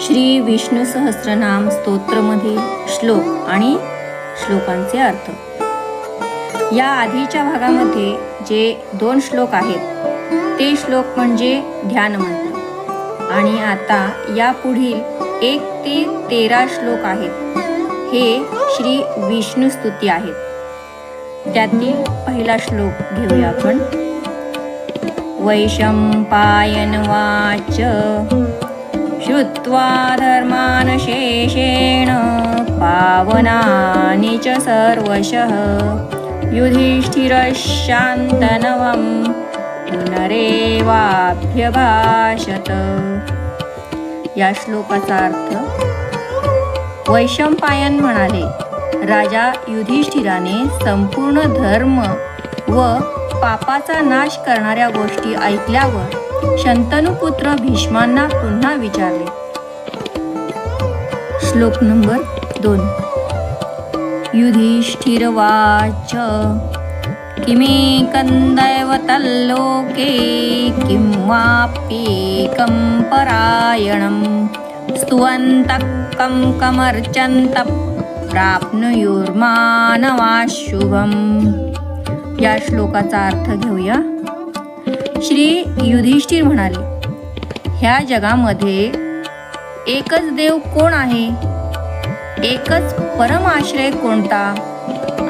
श्री विष्णू सहस्रनाम स्तोत्रमधील श्लोक आणि श्लोकांचे अर्थ. या आधीच्या भागामध्ये जे दोन श्लोक आहेत ते श्लोक म्हणजे ध्यानमंत्र. आणि आता यापुढील एक ते तेरा श्लोक आहेत हे श्री विष्णू स्तुती आहेत. त्यातील पहिला श्लोक घेऊया आपण. वैशंपायन वाच. श्रुत्वा धर्मान् शेषेण पावनानि च सर्वशः। युधिष्ठिरशान्तनवं पुनरेवाभ्यभाषत। या श्लोकाचा अर्थ वैशंपायन म्हणाले राजा युधिष्ठिराने संपूर्ण धर्म व पापाचा नाश करणाऱ्या गोष्टी ऐकल्यावर शंतनुपुत्र भीष्मांना पुन्हा विचारले. श्लोक नंबर दोन. युधिष्ठिरवाच किमेकन्दैवतल्लोके किं वाप्येकं परायणं? स्तुवन्तः कं कमर्चन्तः प्राप्नुयुर्मानवाशुभम्. या श्लोकाचा अर्थ घेऊया. श्री युधिष्ठिर म्हणाले ह्या जगामध्ये एकच देव कोण आहे? एकच परम आश्रय कोणता?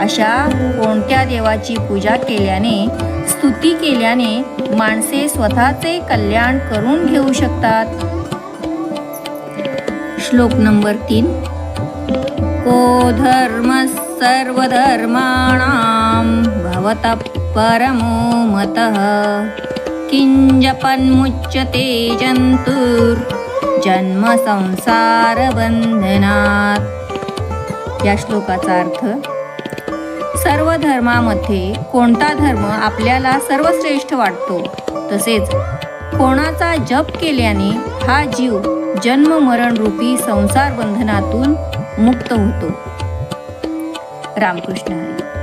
अशा कोणत्या देवाची पूजा केल्याने स्तुती केल्याने माणसे स्वतःचे कल्याण करून घेऊ शकतात? श्लोक नंबर तीन. को धर्म सर्वधर्माणां भवत परमो मतः। किञ्जपन्मुच्यते जन्तुर्जन्म संसारबंधनात या श्लोकाचा अर्थ सर्व धर्मामध्ये कोणता धर्म आपल्याला सर्वश्रेष्ठ वाटतो तसेच कोणाचा जप केल्याने हा जीव जन्म मरण रूपी संसार बंधनातून मुक्त होतो. रामकृष्ण हरी.